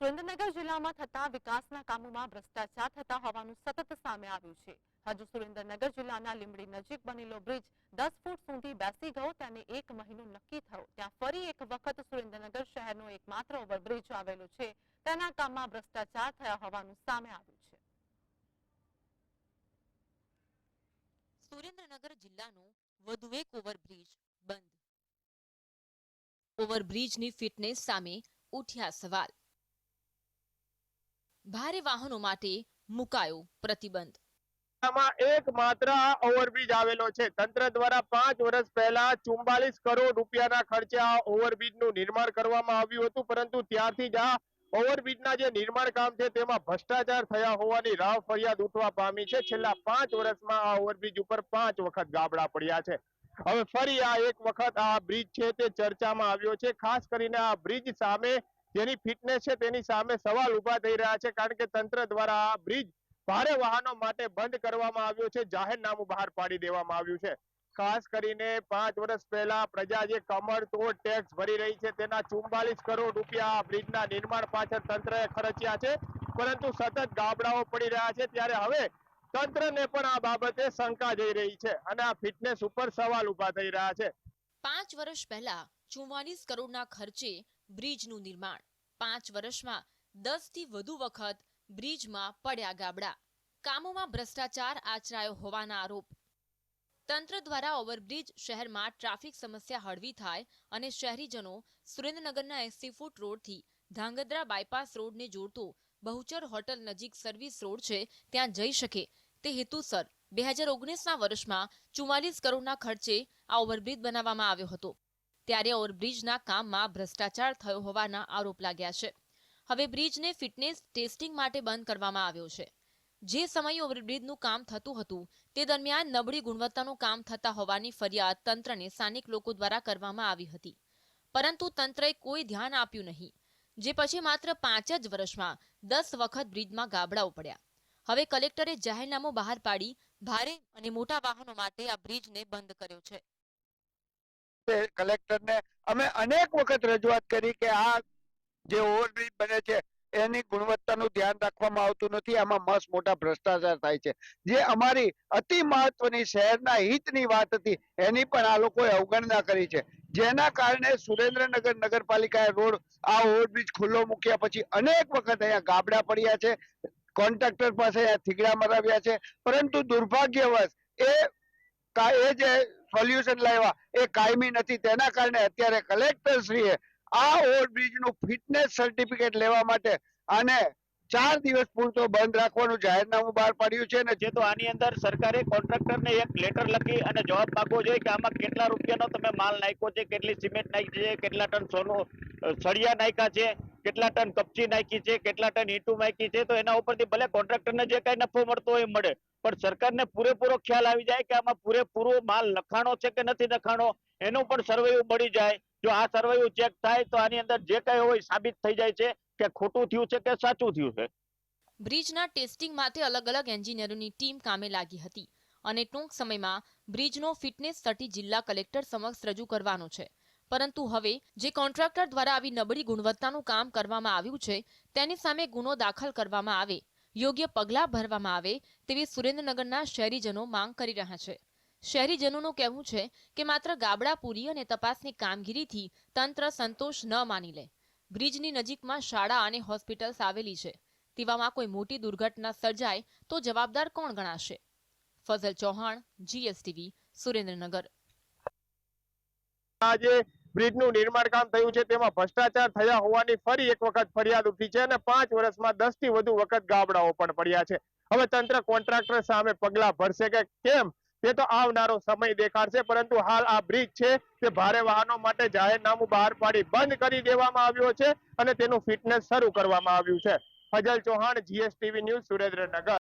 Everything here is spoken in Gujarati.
સુરેન્દ્રનગર જિલ્લામાં થતા વિકાસના કામોમાં ભ્રષ્ટાચાર થતા હોવાનું સતત સામે આવ્યું છે. હજુ સુરેન્દ્રનગર જિલ્લાના લીંબડી નજીક બનેલો બ્રિજ દસ ફૂટ સુધી બેસી ગયો, તેને એક મહિનો નક્કી થયો. ત્યાં ફરી એક વખત સુરેન્દ્રનગર શહેરનો એકમાત્ર ઓવરબ્રિજ આવેલો છે. તેના કામમાં ભ્રષ્ટાચાર થયા હોવાનું સામે આવ્યું છે. સુરેન્દ્રનગર જિલ્લાનો વધુ એક ઓવરબ્રિજ બંધ. ઓવરબ્રિજની ફિટનેસ સામે ઉઠ્યા સવાલ. ભારે વાહનો માટે મુકાયો પ્રતિબંધ. આમાં એક માત્ર ઓવરબ્રિજ આવેલો છે. તંત્ર દ્વારા પાંચ વર્ષ પહેલા ચુમ્બાલીસ કરોડ રૂપિયાના ખર્ચે આ ઓવરબ્રિજનું નિર્માણ કરવામાં આવ્યું હતું. પરંતુ ત્યારથી જ આ ઓવરબ્રિજના જે નિર્માણ કામ છે તેમાં ભ્રષ્ટાચાર થયા હોવાની રાવ ફરિયાદ ઉઠવા પામી છે. છેલ્લા પાંચ વર્ષમાં આ ઓવરબ્રિજ ઉપર પાંચ વખત ગાબડા પડ્યા છે. હવે ફરી આ એક વખત આ બ્રિજ છે તે ચર્ચામાં આવ્યો છે. ખાસ કરીને આ બ્રિજ સામે જેની ફિટનેસ છે તેની સામે સવાલ ઊભા થઈ રહ્યા છે કારણ કે તંત્ર દ્વારા આ બ્રિજ ભારે વાહનો માટે બંધ કરવામાં આવ્યો છે. જાહેરનામું બહાર પાડી દેવામાં આવ્યું છે. ખાસ કરીને પાંચ વર્ષ પહેલા પ્રજા જે કમર તોડ ટેક્સ ભરી રહી છે તેના ચુમ્બાલીસ કરોડ રૂપિયા બ્રિજના નિર્માણ પાછળ તંત્રએ ખર્ચ્યા છે. પરંતુ સતત ગાબડાઓ પડી રહ્યા છે. ત્યારે હવે તંત્રને પણ આ બાબતે શંકા જઈ રહી છે અને આ ફિટનેસ ઉપર સવાલ ઊભા થઈ રહ્યા છે. પાંચ વર્ષ પહેલા ચુમ્માલીસ કરોડના ખર્ચે બ્રિજનું નિર્માણ. પાંચ વર્ષમાં દસથી વધુ વખત બ્રિજમાં પડ્યા ગાબડા. કામોમાં ભ્રષ્ટાચાર આચરાયો હોવાના આરોપ. તંત્ર દ્વારા ઓવરબ્રિજ શહેરમાં ટ્રાફિક સમસ્યા હળવી થાય અને શહેરીજનો સુરેન્દ્રનગરના એસી ફૂટ રોડથી ધાંગધ્રા બાયપાસ રોડને જોડતો બહુચર હોટલ નજીક સર્વિસ રોડ છે ત્યાં જઈ શકે. તે હેતુસર બે હજાર ઓગણીસના વર્ષમાં ચુમ્માલીસ કરોડના ખર્ચે આ ઓવરબ્રિજ બનાવવામાં આવ્યો હતો. ત્યારે ઓવરબ્રિજના કામમાં ભ્રષ્ટાચાર થયો હોવાના આરોપ લાગ્યા છે. હવે બ્રિજને ફિટનેસ ટેસ્ટિંગ માટે બંધ કરવામાં આવ્યો છે. જે સમયે ઓવરબ્રિજનું કામ થતું હતું, તે દરમિયાન નબળી ગુણવત્તાનું કામ થતા હોવાની ફરિયાદ તંત્રને સ્થાનિક લોકો દ્વારા કરવામાં આવી હતી. પરંતુ તંત્રએ કોઈ ધ્યાન આપ્યું નહીં, જે પછી માત્ર પાંચ જ વર્ષમાં દસ વખત બ્રિજમાં ગાબડાઓ પડ્યા. હવે કલેક્ટરે જાહેરનામું બહાર પાડી, ભારે અને મોટા વાહનો માટે આ બ્રિજને બંધ કર્યો છે. કલેક્ટરને અમે અનેક વખત રજૂઆત કરી કે આ જે ઓવરબ્રિજ બને છે, એની ગુણવત્તાનું ધ્યાન રાખવામાં આવતું નથી. આમાં મસ્ત મોટા ભ્રષ્ટાચાર થાય છે. જે અમારી અતિ મહત્વની શહેરના હિતની વાત હતી, એની પણ આ લોકોએ અવગણના કરી છે. જેના કારણે સુરેન્દ્રનગર નગરપાલિકાએ રોડ, આ ઓવરબ્રિજ ખુલ્લો મૂક્યા પછી અનેક વખત અહીંયા ગાબડા પડ્યા છે. કોન્ટ્રાક્ટર પાસે અહીંયા થીગડા મરાવ્યા છે. પરંતુ દુર્ભાગ્યવશ, એ એ જે સોલ્યુશન લાવ્યા. એ કાયમી નથી. તેના કારણે અત્યારે કલેક્ટર શ્રીએ આ ઓવરબ્રિજનું ફિટનેસ સર્ટિફિકેટ લેવા માટે આને ચાર દિવસ પૂરતો બંધ રાખવાનું જાહેરનામું બહાર પાડ્યું છે અને જે તો આની અંદર સરકારે કોન્ટ્રાક્ટરને એક લેટર લખી અને જવાબ માંગવો જોઈએ કે આમાં કેટલા રૂપિયાનો તમે માલ નાખ્યો છે, કેટલી સિમેન્ટ નાખી છે, કેટલા ટન સોનું સળિયા નાખ્યા છે. કેટલા ટન કપચી નાખી છે, કેટલા ટન ઈંટું નાખી છે, તો એના ઉપરથી ભલે કોન્ટ્રાક્ટરને જે કઈ નફો મળતો હોય મળે, પણ સરકારને પૂરેપૂરો ખ્યાલ આવી જાય કે આમાં પૂરેપૂરો માલ લખાણો છે કે નથી લખાણો એનું પણ સર્વેયુ મળી જાય. જો આ સર્વેયુ ચેક થાય તો આની અંદર જે કઈ હોય સાબિત થઈ જાય છે કે ખોટું થયું છે કે સાચું થયું છે. બ્રિજના ટેસ્ટિંગ માટે અલગ અલગ એન્જિનિયરોની ટીમ કામે લાગી હતી. અને ટૂંક સમયમાં બ્રિજનો ફિટનેસ સર્ટી જિલ્લા કલેક્ટર સમક્ષ રજૂ કરવાનો છે. પરંતુ હવે જે કોન્ટ્રાક્ટર દ્વારા આવી નબળી ગુણવત્તાનું કામ કરવામાં આવ્યું છે, તેની સામે ગુનો દાખલ કરવામાં આવે, યોગ્ય પગલાં ભરવામાં આવે તેવી સુરેન્દ્રનગરના શહેરીજનો માંગ કરી રહ્યા છે. શહેરીજનોનું કહેવું છે કે માત્ર ગાબડા અને તપાસની કામગીરીથી તંત્ર સંતોષ ન માની લે. બ્રિજની નજીકમાં શાળા અને હોસ્પિટલ્સ આવેલી છે. તેવામાં કોઈ મોટી દુર્ઘટના સર્જાય તો જવાબદાર કોણ ગણાશે? ફઝલ ચૌહાણ, જીએસટીવી, સુરેન્દ્રનગર. આજે બ્રિજનું નિર્માણ કામ થયું છે. તેમાં ભ્રષ્ટાચાર થયા હોવાની ફરી એક વખત ફરિયાદ ઉઠી છે અને પાંચ વર્ષમાં દસથી વધુ વખત ગાબડાઓ પણ પડ્યા છે. હવે તંત્ર કોન્ટ્રાક્ટર સામે પગલા ભરશે કે કેમ? તે તો આવનારો સમય દેખાડશે, પરંતુ હાલ આ બ્રિજ છે તે ભારે વાહનો માટે જાહેરનામું બહાર પાડી બંધ કરી દેવામાં આવ્યો છે અને તેનું ફિટનેસ શરૂ કરવામાં આવ્યું છે. Fazal Chauhan GSTV news Surendranagar.